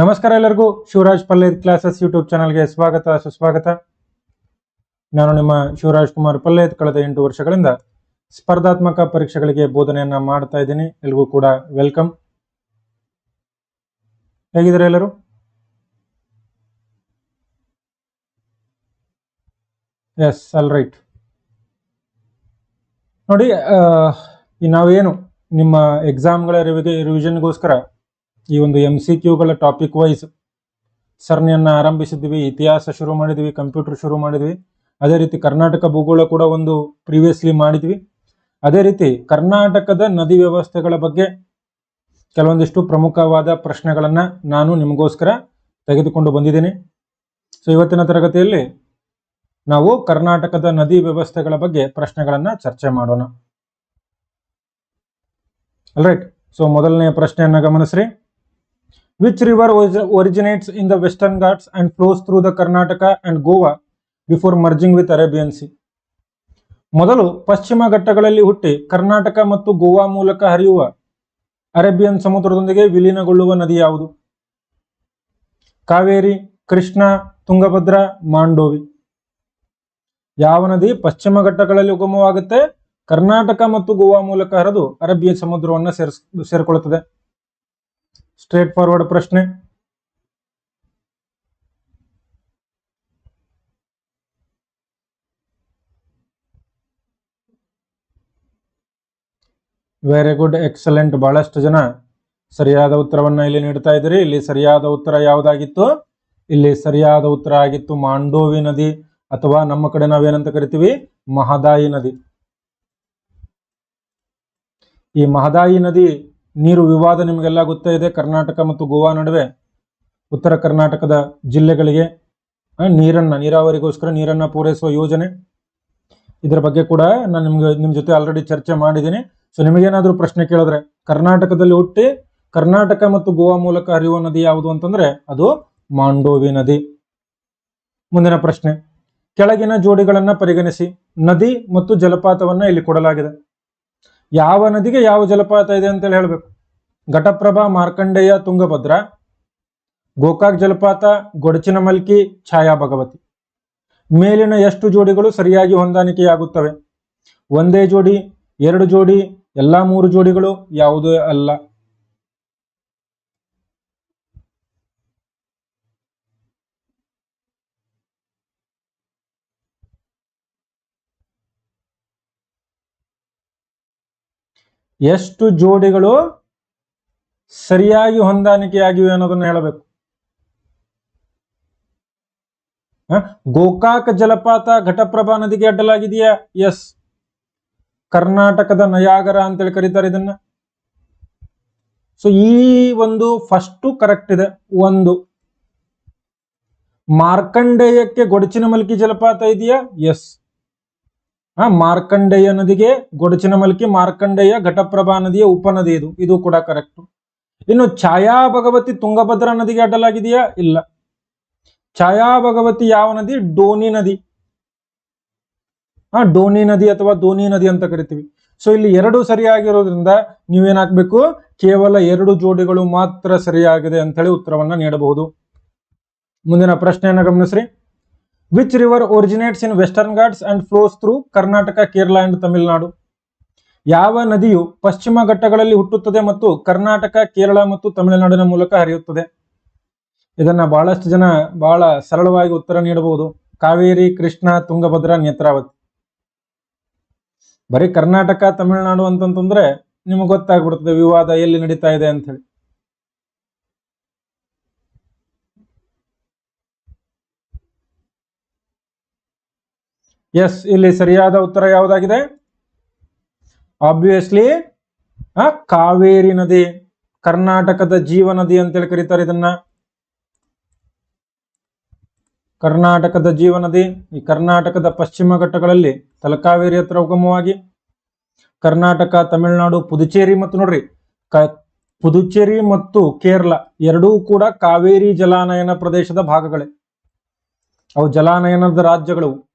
ನಮಸ್ಕಾರ ಎಲ್ಲರಿಗೂ. Shivraj ಪಲ್ಲೇರ್ classes YouTube ಚಾನಲ್ಗೆ ಸ್ವಾಗತ, ಸುಸ್ವಾಗತ. ನಾನು ನಿಮ್ಮ ಶಿವರಾಜ್ ಕುಮಾರ್ ಪಲ್ಲೇತ್ ಕಳೆದ ಎಂಟು ವರ್ಷಗಳಿಂದ ಸ್ಪರ್ಧಾತ್ಮಕ ಪರೀಕ್ಷೆಗಳಿಗೆ ಬೋಧನೆಯನ್ನ ಮಾಡ್ತಾ ಇದ್ದೀನಿ. ಎಲ್ರಿಗೂ ಕೂಡ ವೆಲ್ಕಮ್ ಹೇಗಿದ್ದಾರೆ ಎಲ್ಲರೂ? ಎಸ್ ಅಲ್ ರೈಟ್ ನೋಡಿ ನಾವೇನು ನಿಮ್ಮ ಎಕ್ಸಾಮ್ಗಳ ರಿವಿಜನ್ಗೋಸ್ಕರ ಈ ಒಂದು ಎಂ ಸಿ ಕ್ಯೂಗಳ ಟಾಪಿಕ್ ವೈಸ್ ಸರಣಿಯನ್ನು ಆರಂಭಿಸಿದ್ವಿ, ಇತಿಹಾಸ ಶುರು ಮಾಡಿದ್ವಿ ಕಂಪ್ಯೂಟರ್ ಶುರು ಮಾಡಿದ್ವಿ. ಅದೇ ರೀತಿ ಕರ್ನಾಟಕ ಭೂಗೋಳ ಕೂಡ ಒಂದು ಪ್ರೀವಿಯಸ್ಲಿ ಮಾಡಿದ್ವಿ. ಅದೇ ರೀತಿ ಕರ್ನಾಟಕದ ನದಿ ವ್ಯವಸ್ಥೆಗಳ ಬಗ್ಗೆ ಕೆಲವೊಂದಿಷ್ಟು ಪ್ರಮುಖವಾದ ಪ್ರಶ್ನೆಗಳನ್ನು ನಾನು ನಿಮಗೋಸ್ಕರ ತೆಗೆದುಕೊಂಡು ಬಂದಿದ್ದೀನಿ. ಸೊ ಇವತ್ತಿನ ತರಗತಿಯಲ್ಲಿ ನಾವು ಕರ್ನಾಟಕದ ನದಿ ವ್ಯವಸ್ಥೆಗಳ ಬಗ್ಗೆ ಪ್ರಶ್ನೆಗಳನ್ನು ಚರ್ಚೆ ಮಾಡೋಣ. ಅಲ್ರೈಟ್ ಸೊ ಮೊದಲನೆಯ ಪ್ರಶ್ನೆಯನ್ನು ಗಮನಿಸ್ರಿ. Which river originates in the Western Ghats and flows through the Karnataka and Goa before merging with Arabian Sea. ಮೊದಲು ಪಶ್ಚಿಮ ಘಟ್ಟಗಳಲ್ಲಿ ಹುಟ್ಟಿ ಕರ್ನಾಟಕ ಮತ್ತು ಗೋವಾ ಮೂಲಕ ಹರಿಯುವ ಅರೇಬಿಯನ್ ಸಮುದ್ರದೊಂದಿಗೆ ವಿಲೀನಗೊಳ್ಳುವ ನದಿ ಯಾವುದು? ಕಾವೇರಿ, ಕೃಷ್ಣ, ತುಂಗಭದ್ರಾ, ಮಾಂಡೋವಿ. ಯಾವ ನದಿ ಪಶ್ಚಿಮ ಘಟ್ಟಗಳಲ್ಲಿ ಉಗಮವಾಗುತ್ತೆ? ಕರ್ನಾಟಕ ಮತ್ತು ಗೋವಾ ಮೂಲಕ ಹರಿದು ಅರೇಬಿಯನ್ ಸಮುದ್ರವನ್ನು ಸೇರಿಸ್ ಸೇರಿಕೊಳ್ಳುತ್ತದೆ ಸ್ಟ್ರೇಟ್ ಫಾರ್ವರ್ಡ್ ಪ್ರಶ್ನೆ. ವೆರಿ ಗುಡ್ ಎಕ್ಸಲೆಂಟ್ ಬಹಳಷ್ಟು ಜನ ಸರಿಯಾದ ಉತ್ತರವನ್ನು ಇಲ್ಲಿ ನೀಡ್ತಾ ಇದ್ದೀರಿ. ಇಲ್ಲಿ ಸರಿಯಾದ ಉತ್ತರ ಯಾವುದಾಗಿತ್ತು? ಇಲ್ಲಿ ಸರಿಯಾದ ಉತ್ತರ ಆಗಿತ್ತು ಮಾಂಡೋವಿ ನದಿ, ಅಥವಾ ನಮ್ಮ ಕಡೆ ನಾವೇನಂತ ಕರಿತೀವಿ? ಮಹದಾಯಿ ನದಿ. ಈ ಮಹದಾಯಿ ನದಿ ನೀರು ವಿವಾದ ನಿಮಗೆಲ್ಲ ಗೊತ್ತೇ ಇದೆ ಕರ್ನಾಟಕ ಮತ್ತು ಗೋವಾ ನಡುವೆ ಉತ್ತರ ಕರ್ನಾಟಕದ ಜಿಲ್ಲೆಗಳಿಗೆ ನೀರನ್ನು, ನೀರಾವರಿಗೋಸ್ಕರ ನೀರನ್ನ ಪೂರೈಸುವ ಯೋಜನೆ. ಇದರ ಬಗ್ಗೆ ಕೂಡ ನಾನು ನಿಮ್ಗೆ ನಿಮ್ಮ ಜೊತೆ ಆಲ್ರೆಡಿ ಚರ್ಚೆ ಮಾಡಿದ್ದೀನಿ. ಸೊ ನಿಮಗೇನಾದರೂ ಪ್ರಶ್ನೆ ಕೇಳಿದ್ರೆ, ಕರ್ನಾಟಕದಲ್ಲಿ ಹುಟ್ಟಿ ಕರ್ನಾಟಕ ಮತ್ತು ಗೋವಾ ಮೂಲಕ ಹರಿಯುವ ನದಿ ಯಾವುದು ಅಂತಂದ್ರೆ, ಅದು ಮಾಂಡೋವಿ ನದಿ. ಮುಂದಿನ ಪ್ರಶ್ನೆ, ಕೆಳಗಿನ ಜೋಡಿಗಳನ್ನು ಪರಿಗಣಿಸಿ. ನದಿ ಮತ್ತು ಜಲಪಾತವನ್ನ ಇಲ್ಲಿ ಕೊಡಲಾಗಿದೆ. ಯಾವ ನದಿಗೆ ಯಾವ ಜಲಪಾತ ಇದೆ ಅಂತೇಳಿ ಹೇಳ್ಬೇಕು. ಘಟಪ್ರಭಾ, ಮಾರ್ಕಂಡೇಯ, ತುಂಗಭದ್ರ, ಗೋಕಾಕ್ ಜಲಪಾತ ಗೊಡಚಿನ ಮಲ್ಕಿ ಛಾಯಾ ಭಗವತಿ ಮೇಲಿನ ಎಷ್ಟು ಜೋಡಿಗಳು ಸರಿಯಾಗಿ ಹೊಂದಾಣಿಕೆಯಾಗುತ್ತವೆ? ಒಂದೇ ಜೋಡಿ, ಎರಡು ಜೋಡಿ, ಎಲ್ಲಾ ಮೂರು ಜೋಡಿಗಳು ಯಾವುದೇ ಅಲ್ಲ. ಎಷ್ಟು ಜೋಡಿಗಳು ಸರಿಯಾಗಿ ಹೊಂದಾಣಿಕೆಯಾಗಿವೆ ಅನ್ನೋದನ್ನ ಹೇಳಬೇಕು. ಗೋಕಾಕ ಗೋಕಾಕ್ ಜಲಪಾತ ಘಟಪ್ರಭಾ ನದಿಗೆ ಅಡ್ಡಲಾಗಿದೆಯಾ? ಎಸ್ ಕರ್ನಾಟಕದ ನಯಾಗರ ಅಂತೇಳಿ ಕರೀತಾರೆ ಇದನ್ನ. ಸೊ ಈ ಒಂದು ಫಸ್ಟ್ ಕರೆಕ್ಟ್ ಇದೆ. ಒಂದು. ಮಾರ್ಕಂಡೇಯಕ್ಕೆ ಗೊಡಚಿನ ಮಲ್ಕಿ ಜಲಪಾತ ಇದೆಯಾ? ಎಸ್ ಹಾ, ಮಾರ್ಕಂಡೇಯ ನದಿಗೆ ಗೊಡಚಿನ ಮಲ್ಕಿ ಮಾರ್ಕಂಡೇಯ ಘಟಪ್ರಭಾ ನದಿಯ ಉಪನದಿ ಇದು. ಇದು ಕೂಡ ಕರೆಕ್ಟ್ ಇನ್ನು ಛಾಯಾ ಭಗವತಿ ತುಂಗಭದ್ರಾ ನದಿಗೆ ಅಡ್ಡಲಾಗಿದೆಯಾ? ಇಲ್ಲ. ಛಾಯಾ ಭಗವತಿ ಯಾವ ನದಿ? ಡೋನಿ ನದಿ. ಹಾ, ಡೋನಿ ನದಿ ಅಥವಾ ದೋನಿ ನದಿ ಅಂತ ಕರಿತೀವಿ. ಸೊ ಇಲ್ಲಿ ಎರಡು ಸರಿಯಾಗಿರೋದ್ರಿಂದ ನೀವೇನಾಗ್ಬೇಕು ಕೇವಲ ಎರಡು ಜೋಡಿಗಳು ಮಾತ್ರ ಸರಿಯಾಗಿದೆ ಅಂತ ಹೇಳಿ ಉತ್ತರವನ್ನ ನೀಡಬಹುದು. ಮುಂದಿನ ಪ್ರಶ್ನೆಯನ್ನು ಗಮನಿಸ್ರಿ. Which river originates in Western Ghats and flows through Karnataka Kerala and Tamil Nadu ಯಾವ ನದಿಯು ಪಶ್ಚಿಮ ಘಟ್ಟಗಳಲ್ಲಿ ಹುಟ್ಟುತ್ತದೆ ಮತ್ತು ಕರ್ನಾಟಕ, ಕೇರಳ ಮತ್ತು ತಮಿಳುನಾಡಿನ ಮೂಲಕ ಹರಿಯುತ್ತದೆ? ಇದನ್ನ ಬಹಳಷ್ಟು ಜನ ಬಹಳ ಸರಳವಾಗಿ ಉತ್ತರ ನೀಡಬಹುದು. ಕಾವೇರಿ, ಕೃಷ್ಣ, ತುಂಗಭದ್ರಾ, ನೇತ್ರಾವತಿ. ಬರೀ ಕರ್ನಾಟಕ ತಮಿಳುನಾಡು ಅಂತಂತಂದ್ರೆ ನಿಮಗೆ ಗೊತ್ತಾಗ್ಬಿಡ್ತದೆ ವಿವಾದ ಎಲ್ಲಿ ನಡೀತಾ ಇದೆ ಅಂತ ಹೇಳಿ ಎಸ್ ಇಲ್ಲಿ ಸರಿಯಾದ ಉತ್ತರ ಯಾವುದಾಗಿದೆ? ಆಬ್ವಿಯಸ್ಲಿ ಕಾವೇರಿ ನದಿ, ಕರ್ನಾಟಕದ ಜೀವ ನದಿ ಅಂತೇಳಿ ಕರೀತಾರೆ ಇದನ್ನ. ಕರ್ನಾಟಕದ ಜೀವ ನದಿ, ಈ ಕರ್ನಾಟಕದ ಪಶ್ಚಿಮ ಘಟ್ಟಗಳಲ್ಲಿ, ತಲಕಾವೇರಿ ಹತ್ರ ಉಗಮವಾಗಿ. ಕರ್ನಾಟಕ, ತಮಿಳುನಾಡು, ಪುದುಚೇರಿ ಮತ್ತು ನೋಡ್ರಿ, ಕ, ಪುದುಚೇರಿ ಮತ್ತು ಕೇರಳ ಎರಡೂ ಕೂಡ ಕಾವೇರಿ ಜಲಾನಯನ ಪ್ರದೇಶದ ಭಾಗಗಳೇ. ಅವು ಜಲಾನಯನದ ರಾಜ್ಯಗಳು.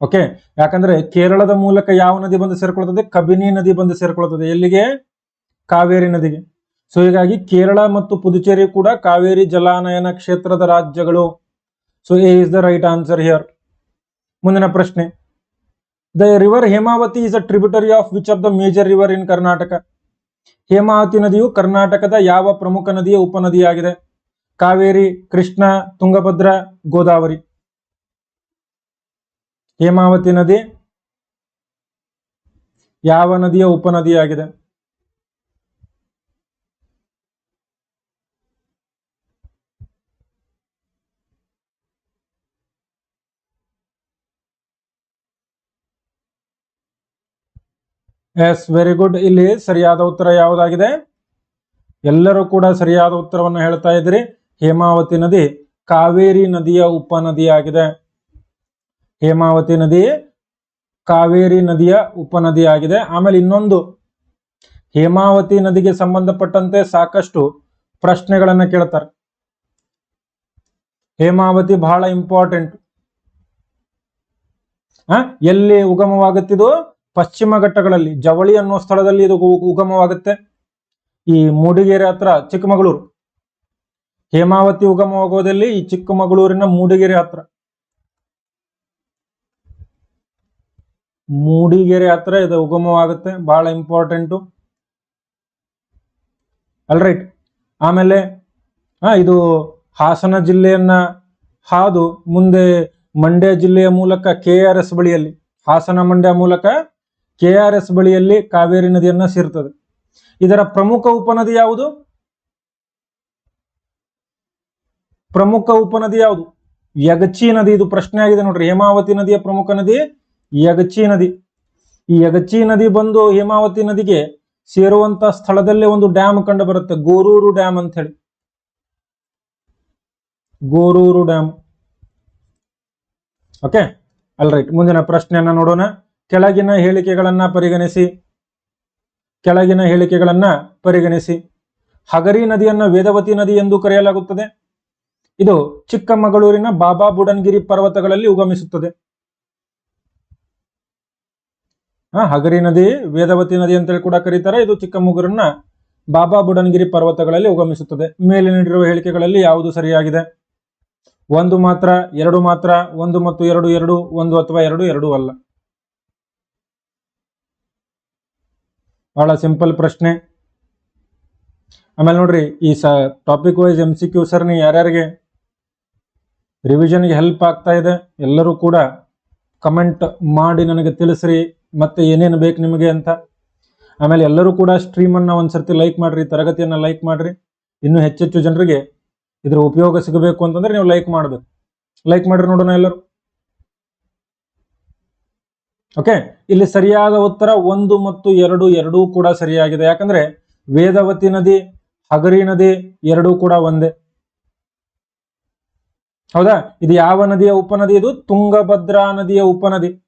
ಓಕೆ ಯಾಕಂದ್ರೆ ಕೇರಳದ ಮೂಲಕ ಯಾವ ನದಿ ಬಂದು ಸೇರ್ಕೊಳ್ತದೆ? ಕಬಿನಿ ನದಿ ಬಂದು ಸೇರ್ಕೊಳ್ತದೆ. ಎಲ್ಲಿಗೆ? ಕಾವೇರಿ ನದಿಗೆ. ಸೊ ಹೀಗಾಗಿ ಕೇರಳ ಮತ್ತು ಪುದುಚೇರಿ ಕೂಡ ಕಾವೇರಿ ಜಲಾನಯನ ಕ್ಷೇತ್ರದ ರಾಜ್ಯಗಳು. So A is the right answer here ಮುಂದಿನ ಪ್ರಶ್ನೆ. The river Hemavati is a tributary of which of the major river in Karnataka Hemavati ನದಿಯು ಕರ್ನಾಟಕದ ಯಾವ ಪ್ರಮುಖ ನದಿಯ ಉಪನದಿಯಾಗಿದೆ? ಕಾವೇರಿ, ಕೃಷ್ಣ, ತುಂಗಭದ್ರ, ಗೋದಾವರಿ. ಹೇಮಾವತಿ ನದಿ ಯಾವ ನದಿಯ ಉಪನದಿಯಾಗಿದೆ? ಎಸ್ ವೆರಿ ಗುಡ್ ಇಲ್ಲಿ ಸರಿಯಾದ ಉತ್ತರ ಯಾವುದಾಗಿದೆ? ಎಲ್ಲರೂ ಕೂಡ ಸರಿಯಾದ ಉತ್ತರವನ್ನು ಹೇಳ್ತಾ ಇದ್ರಿ ಹೇಮಾವತಿ ನದಿ ಕಾವೇರಿ ನದಿಯ ಉಪನದಿಯಾಗಿದೆ. ಹೇಮಾವತಿ ನದಿ ಕಾವೇರಿ ನದಿಯ ಉಪನದಿಯಾಗಿದೆ. ಆಮೇಲೆ ಇನ್ನೊಂದು, ಹೇಮಾವತಿ ನದಿಗೆ ಸಂಬಂಧಪಟ್ಟಂತೆ ಸಾಕಷ್ಟು ಪ್ರಶ್ನೆಗಳನ್ನ ಕೇಳ್ತಾರೆ. ಹೇಮಾವತಿ ಬಹಳ ಇಂಪಾರ್ಟೆಂಟ್. ಆ, ಎಲ್ಲಿ ಉಗಮವಾಗುತ್ತಿದು ಪಶ್ಚಿಮ ಘಟ್ಟಗಳಲ್ಲಿ, ಜವಳಿ ಅನ್ನೋ ಸ್ಥಳದಲ್ಲಿ ಇದು ಉಗಮವಾಗುತ್ತೆ. ಈ ಮೂಡಿಗೆರೆ ಹತ್ರ ಚಿಕ್ಕಮಗಳೂರು, ಹೇಮಾವತಿ ಉಗಮವಾಗೋದಲ್ಲಿ ಈ ಚಿಕ್ಕಮಗಳೂರಿನ ಮೂಡಿಗೆರೆ ಹತ್ರ. ಮೂಡಿಗೆರೆ ಹತ್ರ ಇದು ಉಗಮವಾಗುತ್ತೆ, ಬಹಳ ಇಂಪಾರ್ಟೆಂಟು ಅಲ್ರೈಟ್ ಆಮೇಲೆ, ಆ, ಇದು ಹಾಸನ ಜಿಲ್ಲೆಯನ್ನ ಹಾದು ಮುಂದೆ ಮಂಡ್ಯ ಜಿಲ್ಲೆಯ ಮೂಲಕ ಕೆ ಆರ್ ಎಸ್ ಬಳಿಯಲ್ಲಿ, ಹಾಸನ ಮಂಡ್ಯ ಮೂಲಕ ಕೆ ಆರ್ ಎಸ್ ಬಳಿಯಲ್ಲಿ ಕಾವೇರಿ ನದಿಯನ್ನ ಸೇರ್ತದೆ. ಇದರ ಪ್ರಮುಖ ಉಪನದಿ ಯಾವುದು? ಪ್ರಮುಖ ಉಪನದಿ ಯಾವುದು? ಯಗಚಿ ನದಿ, ಇದು ಪ್ರಶ್ನೆ ಆಗಿದೆ ನೋಡ್ರಿ. ಹೇಮಾವತಿ ನದಿಯ ಪ್ರಮುಖ ನದಿ ಯಗಚಿ ನದಿ. ಈ ಅಗಚ್ಚಿ ನದಿ ಬಂದು ಹೇಮಾವತಿ ನದಿಗೆ ಸೇರುವಂತ ಸ್ಥಳದಲ್ಲೇ ಒಂದು ಡ್ಯಾಮ್ ಕಂಡು ಬರುತ್ತೆ. ಗೋರೂರು ಡ್ಯಾಮ್ ಅಂತ ಹೇಳಿ. Gorur dam. Okay? All right ಮುಂದಿನ ಪ್ರಶ್ನೆಯನ್ನ ನೋಡೋಣ. ಕೆಳಗಿನ ಹೇಳಿಕೆಗಳನ್ನ ಪರಿಗಣಿಸಿ. ಕೆಳಗಿನ ಹೇಳಿಕೆಗಳನ್ನ ಪರಿಗಣಿಸಿ. ಹಗರಿ ನದಿಯನ್ನ ವೇದವತಿ ನದಿ ಎಂದು ಕರೆಯಲಾಗುತ್ತದೆ. ಇದು ಚಿಕ್ಕಮಗಳೂರಿನ ಬಾಬಾ ಬುಡನ್ಗಿರಿ ಪರ್ವತಗಳಲ್ಲಿ ಉಗಮಿಸುತ್ತದೆ ಆ, ಹಗರಿ ನದಿ, ವೇದವತಿ ನದಿ ಅಂತೇಳಿ ಕೂಡ ಕರೀತಾರೆ. ಇದು ಚಿಕ್ಕಮಗಳೂರಿನ ಬಾಬಾ ಬುಡನ್ಗಿರಿ ಪರ್ವತಗಳಲ್ಲಿ ಉಗಮಿಸುತ್ತದೆ. ಮೇಲೆ ನೀಡಿರುವ ಹೇಳಿಕೆಗಳಲ್ಲಿ ಯಾವುದು ಸರಿಯಾಗಿದೆ? ಒಂದು ಮಾತ್ರ, ಎರಡು ಮಾತ್ರ, ಒಂದು ಮತ್ತು ಎರಡು ಎರಡು, ಒಂದು ಅಥವಾ ಎರಡು ಎರಡು ಅಲ್ಲ. ಬಹಳ ಸಿಂಪಲ್ ಪ್ರಶ್ನೆ. ಆಮೇಲೆ ನೋಡ್ರಿ, ಈ ಸ topic wise M C Q Sarni ಯಾರ್ಯಾರಿಗೆ ರಿವಿಷನ್ಗೆ ಹೆಲ್ಪ್ ಆಗ್ತಾ ಇದೆ, ಎಲ್ಲರೂ ಕೂಡ ಕಮೆಂಟ್ ಮಾಡಿ ನನಗೆ ತಿಳಿಸ್ರಿ. ಮತ್ತೆ ಏನೇನು ಬೇಕು ನಿಮಗೆ ಅಂತ? ಆಮೇಲೆ ಎಲ್ಲರೂ ಕೂಡ ಸ್ಟ್ರೀಮನ್ನು ಒಂದ್ಸರ್ತಿ ಲೈಕ್ ಮಾಡಿರಿ, ತರಗತಿಯನ್ನು ಲೈಕ್ ಮಾಡಿರಿ. ಇನ್ನೂ ಹೆಚ್ಚೆಚ್ಚು ಜನರಿಗೆ ಇದರ ಉಪಯೋಗ ಸಿಗಬೇಕು ಅಂತಂದ್ರೆ ನೀವು ಲೈಕ್ ಮಾಡಬೇಕು. ಲೈಕ್ ಮಾಡಿರಿ ನೋಡೋಣ ಎಲ್ಲರೂ. ಓಕೆ ಇಲ್ಲಿ ಸರಿಯಾದ ಉತ್ತರ ಒಂದು ಮತ್ತು ಎರಡು, ಎರಡೂ ಕೂಡ ಸರಿಯಾಗಿದೆ. ಯಾಕಂದ್ರೆ ವೇದವತಿ ನದಿ, ಹಗರಿ ನದಿ ಎರಡೂ ಕೂಡ ಒಂದೇ. ಹೌದಾ? ಇದು ಯಾವ ನದಿಯ ಉಪನದಿ? ಇದು ತುಂಗಭದ್ರಾ ನದಿಯ ಉಪನದಿ.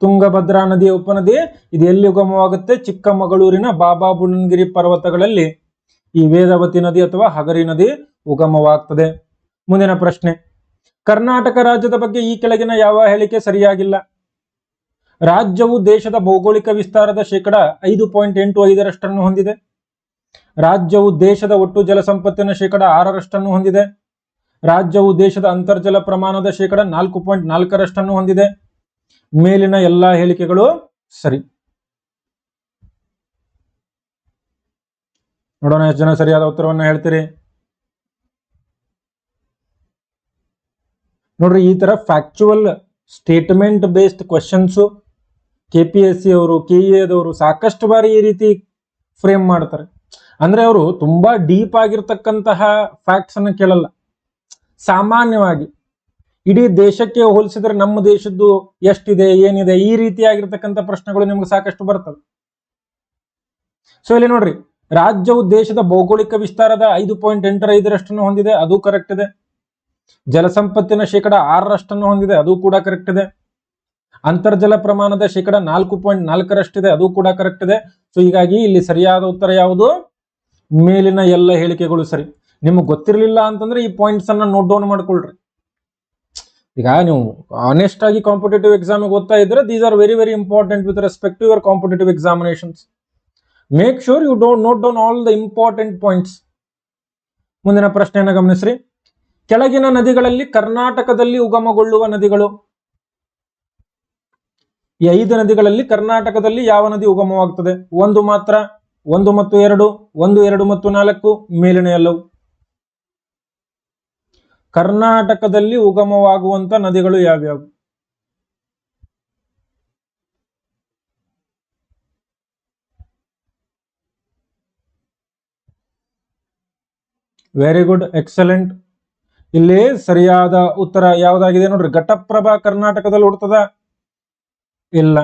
ತುಂಗಭದ್ರಾ ನದಿಯ ಉಪನದಿ, ಇದು ಎಲ್ಲಿ ಉಗಮವಾಗುತ್ತೆ? ಚಿಕ್ಕಮಗಳೂರಿನ ಬಾಬಾ ಬುಡನ್ಗಿರಿ ಪರ್ವತಗಳಲ್ಲಿ. ಈ ವೇದವತಿ ನದಿ ಅಥವಾ ಹಗರಿ ನದಿ ಉಗಮವಾಗ್ತದೆ. ಮುಂದಿನ ಪ್ರಶ್ನೆ. ಕರ್ನಾಟಕ ರಾಜ್ಯದ ಬಗ್ಗೆ ಈ ಕೆಳಗಿನ ಯಾವ ಹೇಳಿಕೆ ಸರಿಯಾಗಿಲ್ಲ? ರಾಜ್ಯವು ದೇಶದ ಭೌಗೋಳಿಕ ವಿಸ್ತಾರದ ಶೇಕಡ ಐದು ಪಾಯಿಂಟ್ ಎಂಟು ಐದರಷ್ಟನ್ನು ಹೊಂದಿದೆ. ರಾಜ್ಯವು ದೇಶದ ಒಟ್ಟು ಜಲಸಂಪತ್ತಿನ ಶೇಕಡ ಆರರಷ್ಟನ್ನು ಹೊಂದಿದೆ. ರಾಜ್ಯವು ದೇಶದ ಅಂತರ್ಜಲ ಪ್ರಮಾಣದ ಶೇಕಡ ನಾಲ್ಕು ಪಾಯಿಂಟ್ ನಾಲ್ಕರಷ್ಟನ್ನು ಹೊಂದಿದೆ. ಮೇಲಿನ ಎಲ್ಲಾ ಹೇಳಿಕೆಗಳು ಸರಿ. ನೋಡೋಣ ಎಷ್ಟು ಜನ ಸರಿಯಾದ ಉತ್ತರವನ್ನು ಹೇಳ್ತೀರಿ? ನೋಡ್ರಿ, ಈ ತರ factual statement based questions K P S C ಅವರು ಕೆ ಎದವರು ಸಾಕಷ್ಟು ಬಾರಿ ಈ ರೀತಿ ಫ್ರೇಮ್ ಮಾಡ್ತಾರೆ. ಅಂದ್ರೆ ಅವರು ತುಂಬಾ ಡೀಪ್ ಆಗಿರ್ತಕ್ಕಂತಹ ಫ್ಯಾಕ್ಟ್ಸ್ ಅನ್ನು ಕೇಳಲ್ಲ. ಸಾಮಾನ್ಯವಾಗಿ ಇಡೀ ದೇಶಕ್ಕೆ ಹೋಲಿಸಿದ್ರೆ ನಮ್ಮ ದೇಶದ್ದು ಎಷ್ಟಿದೆ, ಏನಿದೆ, ಈ ರೀತಿಯಾಗಿರ್ತಕ್ಕಂಥ ಪ್ರಶ್ನೆಗಳು ನಿಮ್ಗೆ ಸಾಕಷ್ಟು ಬರ್ತವೆ. ಸೊ ಇಲ್ಲಿ ನೋಡ್ರಿ, ರಾಜ್ಯವು ದೇಶದ ಭೌಗೋಳಿಕ ವಿಸ್ತಾರದ ಐದು ಪಾಯಿಂಟ್ ಎಂಟರ ಐದರಷ್ಟನ್ನು ಹೊಂದಿದೆ, ಅದು ಕರೆಕ್ಟ್ ಇದೆ. ಜಲಸಂಪತ್ತಿನ ಶೇಕಡ ಆರರಷ್ಟನ್ನು ಹೊಂದಿದೆ, ಅದು ಕೂಡ ಕರೆಕ್ಟ್ ಇದೆ. ಅಂತರ್ಜಲ ಪ್ರಮಾಣದ ಶೇಕಡ ನಾಲ್ಕು ಪಾಯಿಂಟ್ ನಾಲ್ಕರಷ್ಟಿದೆ, ಅದು ಕೂಡ ಕರೆಕ್ಟ್ ಇದೆ. ಸೊ ಹೀಗಾಗಿ ಇಲ್ಲಿ ಸರಿಯಾದ ಉತ್ತರ ಯಾವುದು? ಮೇಲಿನ ಎಲ್ಲ ಹೇಳಿಕೆಗಳು ಸರಿ. ನಿಮ್ಗೆ ಗೊತ್ತಿರಲಿಲ್ಲ ಅಂತಂದ್ರೆ ಈ ಪಾಯಿಂಟ್ಸ್ ಅನ್ನ ನೋಟ್ ಡೌನ್ ಮಾಡ್ಕೊಳ್ರಿ. ಈಗ ನೀವು ಆನೆಸ್ಟ್ ಆಗಿ ಕಾಂಪಿಟೇಟಿವ್ ಎಕ್ಸಾಮ್ ಓದ್ತಾ ಇದ್ರೆ these are very very important with respect to your competitive examinations make sure you don't note down all the important points ಮುಂದಿನ ಪ್ರಶ್ನೆಯನ್ನು ಗಮನಿಸ್ರಿ. ಕೆಳಗಿನ ನದಿಗಳಲ್ಲಿ ಕರ್ನಾಟಕದಲ್ಲಿ ಉಗಮಗೊಳ್ಳುವ ನದಿಗಳು. ಈ ಐದು ನದಿಗಳಲ್ಲಿ ಕರ್ನಾಟಕದಲ್ಲಿ ಯಾವ ನದಿ ಉಗಮವಾಗುತ್ತದೆ ಒಂದು ಮಾತ್ರ, ಒಂದು ಮತ್ತು ಎರಡು, ಒಂದು, ಎರಡು ಮತ್ತು ನಾಲ್ಕು, ಮೇಲಿನ ಎಲ್ಲವು. ಕರ್ನಾಟಕದಲ್ಲಿ ಉಗಮವಾಗುವಂತ ನದಿಗಳು ಯಾವ್ಯಾವು? ವೆರಿ ಗುಡ್ ಎಕ್ಸಲೆಂಟ್ ಇಲ್ಲಿ ಸರಿಯಾದ ಉತ್ತರ ಯಾವ್ದಾಗಿದೆ ನೋಡ್ರಿ? ಘಟಪ್ರಭಾ ಕರ್ನಾಟಕದಲ್ಲಿ ಹುಡ್ತದ? ಇಲ್ಲ.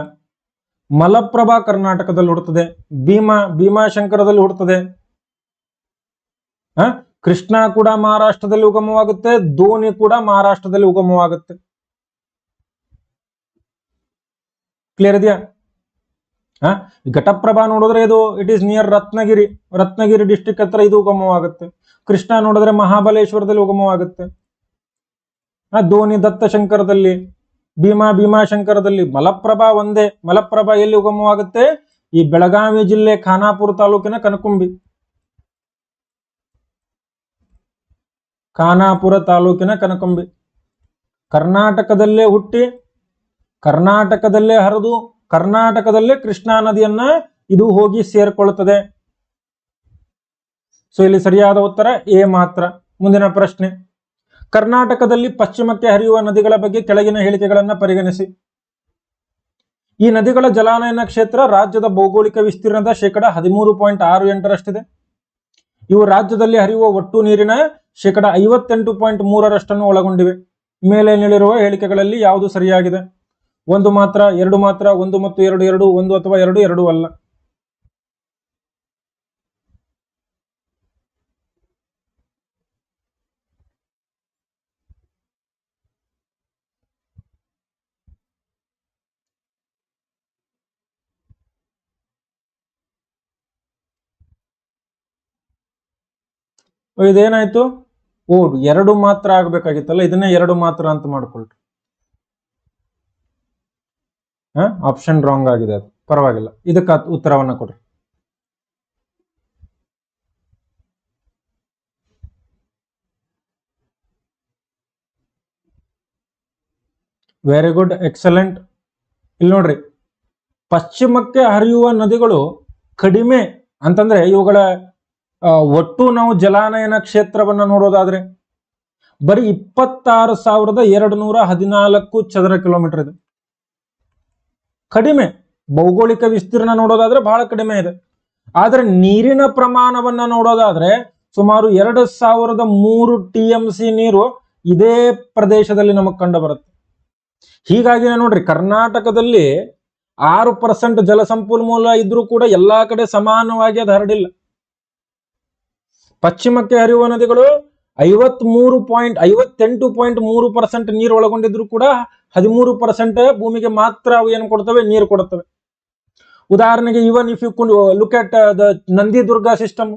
ಮಲಪ್ರಭಾ ಕರ್ನಾಟಕದಲ್ಲಿ ಹುಡ್ತದೆ. ಭೀಮಾ, ಭೀಮಾಶಂಕರದಲ್ಲಿ ಹುಡ್ತದೆ. ಹ? ಕೃಷ್ಣ ಕೂಡ ಮಹಾರಾಷ್ಟ್ರದಲ್ಲಿ ಉಗಮವಾಗುತ್ತೆ, ಧೋನಿ ಕೂಡ ಮಹಾರಾಷ್ಟ್ರದಲ್ಲಿ ಉಗಮವಾಗುತ್ತೆ. ಕ್ಲಿಯರ್ ಇದೆಯಾ? ಹಾ? ಘಟಪ್ರಭಾ ನೋಡಿದ್ರೆ ಇದು it is near Ratnagiri Ratnagiri district ಹತ್ರ ಇದು ಉಗಮವಾಗುತ್ತೆ. ಕೃಷ್ಣ ನೋಡಿದ್ರೆ ಮಹಾಬಲೇಶ್ವರದಲ್ಲಿ ಉಗಮವಾಗುತ್ತೆ. ಆ ಧೋನಿ ದತ್ತಶಂಕರದಲ್ಲಿ, ಭೀಮಾ ಭೀಮಾಶಂಕರದಲ್ಲಿ, ಮಲಪ್ರಭಾ ಒಂದೇ, ಮಲಪ್ರಭಾ ಎಲ್ಲಿ ಉಗಮವಾಗುತ್ತೆ? ಈ ಬೆಳಗಾವಿ ಜಿಲ್ಲೆ ಖಾನಾಪುರ ತಾಲೂಕಿನ ಕನಕುಂಬಿ. ಖಾನಾಪುರ ತಾಲೂಕಿನ ಕನಕಂಬಿ. ಕರ್ನಾಟಕದಲ್ಲೇ ಹುಟ್ಟಿ, ಕರ್ನಾಟಕದಲ್ಲೇ ಹರಿದು, ಕರ್ನಾಟಕದಲ್ಲೇ ಕೃಷ್ಣಾ ನದಿಯನ್ನ ಇದು ಹೋಗಿ ಸೇರ್ಕೊಳ್ಳುತ್ತದೆ ಸೊ ಇಲ್ಲಿ ಸರಿಯಾದ ಉತ್ತರ ಎ ಮಾತ್ರ. ಮುಂದಿನ ಪ್ರಶ್ನೆ. ಕರ್ನಾಟಕದಲ್ಲಿ ಪಶ್ಚಿಮಕ್ಕೆ ಹರಿಯುವ ನದಿಗಳ ಬಗ್ಗೆ ಕೆಳಗಿನ ಹೇಳಿಕೆಗಳನ್ನು ಪರಿಗಣಿಸಿ. ಈ ನದಿಗಳ ಜಲಾನಯನ ಕ್ಷೇತ್ರ ರಾಜ್ಯದ ಭೌಗೋಳಿಕ ವಿಸ್ತೀರ್ಣದ ಶೇಕಡ ಹದಿಮೂರು ಪಾಯಿಂಟ್ ಆರು ಎಂಟರಷ್ಟಿದೆ. ಇವು ರಾಜ್ಯದಲ್ಲಿ ಹರಿಯುವ ಒಟ್ಟು ನೀರಿನ ಶೇಕಡ ಐವತ್ತೆಂಟು ಪಾಯಿಂಟ್ ಮೂರರಷ್ಟನ್ನು ಒಳಗೊಂಡಿವೆ. ಮೇಲೆ ನೀಡಿರುವ ಹೇಳಿಕೆಗಳಲ್ಲಿ ಯಾವುದು ಸರಿಯಾಗಿದೆ? ಒಂದು ಮಾತ್ರ, ಎರಡು ಮಾತ್ರ, ಒಂದು ಮತ್ತು ಎರಡು ಎರಡು, ಒಂದು ಅಥವಾ ಎರಡು ಎರಡು ಅಲ್ಲ. ಇದೇನಾಯ್ತು? ಓ ಎರಡು ಮಾತ್ರ ಆಗ್ಬೇಕಾಗಿತ್ತಲ್ಲ, ಇದನ್ನೇ ಎರಡು ಮಾತ್ರ ಅಂತ ಮಾಡ್ಕೊಳ್ರಿ. ಆಪ್ಷನ್ ರಾಂಗ್ ಆಗಿದೆ ಅದು. ಪರವಾಗಿಲ್ಲ. ಇದಕ್ಕೆ ಉತ್ತರವನ್ನ ಕೊಡ್ರಿ. ವೆರಿ ಗುಡ್ ಎಕ್ಸಲೆಂಟ್ ಇಲ್ಲಿ ನೋಡ್ರಿ. ಪಶ್ಚಿಮಕ್ಕೆ ಹರಿಯುವ ನದಿಗಳು ಕಡಿಮೆ ಅಂತಂದ್ರೆ ಇವುಗಳ ಒಟ್ಟು ನಾವು ಜಲಾನಯನ ಕ್ಷೇತ್ರವನ್ನ ನೋಡೋದಾದ್ರೆ ಬರೀ ಇಪ್ಪತ್ತಾರು ಸಾವಿರದ ಎರಡು ನೂರ ಹದಿನಾಲ್ಕು ಚದರ ಕಿಲೋಮೀಟರ್ ಇದೆ. ಕಡಿಮೆ, ಭೌಗೋಳಿಕ ವಿಸ್ತೀರ್ಣ ನೋಡೋದಾದ್ರೆ ಬಹಳ ಕಡಿಮೆ ಇದೆ. ಆದ್ರೆ ನೀರಿನ ಪ್ರಮಾಣವನ್ನ ನೋಡೋದಾದ್ರೆ ಸುಮಾರು ಎರಡು ಸಾವಿರದ ಮೂರು ಟಿ ಎಂ ಸಿ ನೀರು ಇದೇ ಪ್ರದೇಶದಲ್ಲಿ ನಮಗೆ ಕಂಡು ಬರುತ್ತೆ. ಹೀಗಾಗಿ ನೋಡ್ರಿ, ಕರ್ನಾಟಕದಲ್ಲಿ ಆರು ಪರ್ಸೆಂಟ್ ಜಲಸಂಪನ್ಮೂಲ ಇದ್ರೂ ಕೂಡ ಎಲ್ಲಾ ಕಡೆ ಸಮಾನವಾಗಿ ಅದು ಹರಡಿಲ್ಲ. ಪಶ್ಚಿಮಕ್ಕೆ ಹರಿಯುವ ನದಿಗಳು ಐವತ್ ಮೂರು ಪಾಯಿಂಟ್ ಐವತ್ತೆಂಟು ಪಾಯಿಂಟ್ ಮೂರು ಪರ್ಸೆಂಟ್ ನೀರು ಒಳಗೊಂಡಿದ್ರು ಕೂಡ ಹದಿಮೂರು ಪರ್ಸೆಂಟ್ ಭೂಮಿಗೆ ಮಾತ್ರ ಅವು ಏನು ಕೊಡ್ತವೆ ನೀರು ಕೊಡುತ್ತವೆ. ಉದಾಹರಣೆಗೆ even if you look at the Nandi Durga system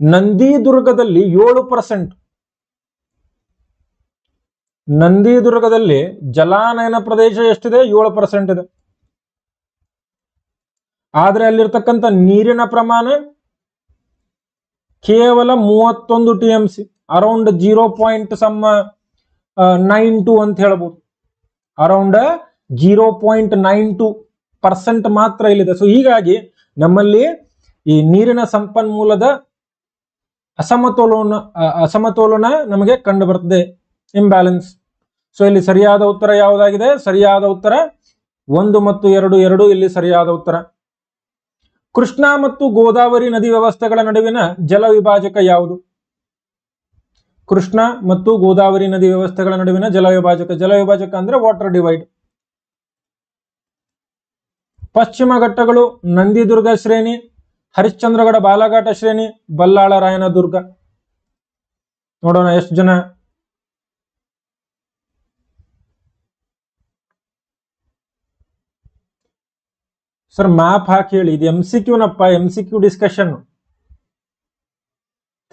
Nandi ದುರ್ಗದಲ್ಲಿ ಏಳು ಪರ್ಸೆಂಟ್ ನಂದಿದುರ್ಗದಲ್ಲಿ ಜಲಾನಯನ ಪ್ರದೇಶ ಎಷ್ಟಿದೆ? ಏಳು ಪರ್ಸೆಂಟ್ ಇದೆ. ಆದ್ರೆ ಅಲ್ಲಿರ್ತಕ್ಕಂಥ ನೀರಿನ ಪ್ರಮಾಣ ಕೇವಲ ಮೂವತ್ತೊಂದು T M C around zero point some nine two ಅಂತ ಹೇಳ್ಬೋದು. Around zero point nine two percent ಮಾತ್ರ ಇಲ್ಲಿದೆ. ಸೊ ಹೀಗಾಗಿ ನಮ್ಮಲ್ಲಿ ಈ ನೀರಿನ ಸಂಪನ್ಮೂಲದ ಅಸಮತೋಲನ ಅಸಮತೋಲನ ನಮಗೆ ಕಂಡು ಬರ್ತದೆ ಇಂಬ್ಯಾಲೆನ್ಸ್ ಸೊ ಇಲ್ಲಿ ಸರಿಯಾದ ಉತ್ತರ ಯಾವುದಾಗಿದೆ? ಸರಿಯಾದ ಉತ್ತರ ಒಂದು ಮತ್ತು ಎರಡು ಎರಡು ಇಲ್ಲಿ ಸರಿಯಾದ ಉತ್ತರ. ಕೃಷ್ಣಾ ಮತ್ತು ಗೋದಾವರಿ ನದಿ ವ್ಯವಸ್ಥೆಗಳ ನಡುವಿನ ಜಲ ವಿಭಾಜಕ ಯಾವುದು? ಕೃಷ್ಣ ಮತ್ತು ಗೋದಾವರಿ ನದಿ ವ್ಯವಸ್ಥೆಗಳ ನಡುವಿನ ಜಲ ವಿಭಾಜಕ. ಜಲ ವಿಭಾಜಕ ಅಂದ್ರೆ ವಾಟರ್ ಡಿವೈಡ್ ಪಶ್ಚಿಮ ಘಟ್ಟಗಳು ನಂದಿದುರ್ಗ ಶ್ರೇಣಿ, ಹರಿಶ್ಚಂದ್ರಗಡ ಬಾಲಘಾಟ ಶ್ರೇಣಿ ಬಲ್ಲಾಳ ರಾಯನ ದುರ್ಗ ನೋಡೋಣ ಎಷ್ಟು ಜನ ಸರ್ ಮ್ಯಾಪ್ ಹಾಕಿ ಹೇಳಿ. ಇದು M C ಕ್ಯೂನಪ್ಪ M C Q discussion